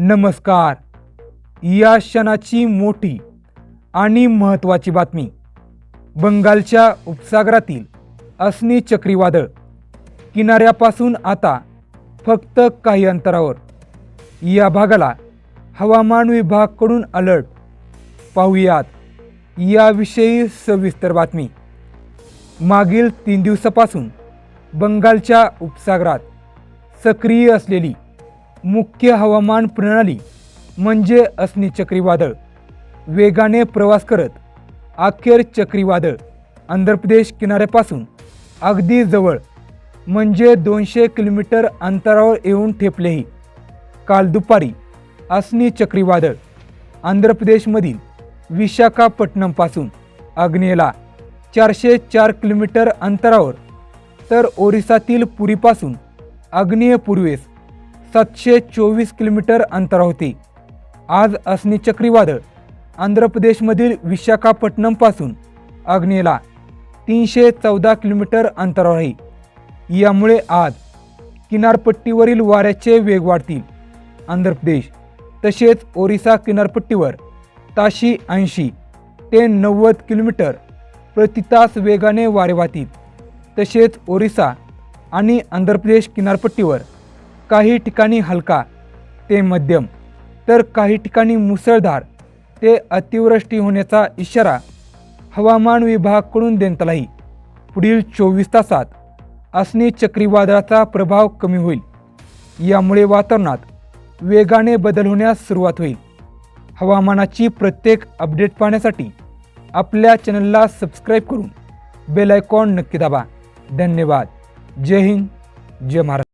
नमस्कार. या क्षणाची मोठी आणि महत्त्वाची बातमी. बंगालच्या उपसागरातील अस्नी चक्रीवादळ किनाऱ्यापासून आता फक्त काही अंतरावर. या भागाला हवामान विभागाकडून अलर्ट. पाहूयात याविषयी सविस्तर बातमी. मागील तीन दिवसापासून बंगालच्या उपसागरात सक्रिय असलेली मुख्य हवामान प्रणाली म्हणजे अस्नी चक्रीवादळ. वेगाने प्रवास करत अखेर चक्रीवादळ. आंध्र प्रदेश किनाऱ्यापासून अगदी जवळ म्हणजे दोनशे किलोमीटर अंतरावर येऊन ठेपलेही. काल दुपारी अस्नी चक्रीवादळ. आंध्र प्रदेशमधील विशाखापट्टणमपासून आग्नेयला चारशे चार किलोमीटर अंतरावर तर ओरिसातील पुरीपासून आग्नेय पूर्वेस सातशे चोवीस किलोमीटर अंतर आज अस्नी चक्रीवादळ आंध्र प्रदेशमधील विशाखापट्टणमपासून आग्नेयला तीनशे चौदा किलोमीटर अंतरावर आहे. यामुळे आज किनारपट्टीवरील वाऱ्याचे वेग वाढतील. आंध्र प्रदेश तसेच ओरिसा किनारपट्टीवर ताशी ऐंशी ते नव्वद किलोमीटर प्रति तास वेगाने वारे वाहतील. तसेच ओरिसा आणि आंध्र प्रदेश किनारपट्टीवर काही ठिकाणी हलका ते मध्यम तर काही ठिकाणी मुसळधार ते अतिवृष्टी होण्याचा इशारा हवामान विभागाकडून देण्यात आलाही पुढील चोवीस तासात असणे चक्रीवादळाचा प्रभाव कमी होईल. यामुळे वातावरणात वेगाने बदल होण्यास सुरुवात होईल. हवामानाची प्रत्येक अपडेट पाहण्यासाठी आपल्या चॅनलला सबस्क्राईब करून बेल आयकॉन नक्की दाबा. धन्यवाद. जय हिंद. जय महाराष्ट्र.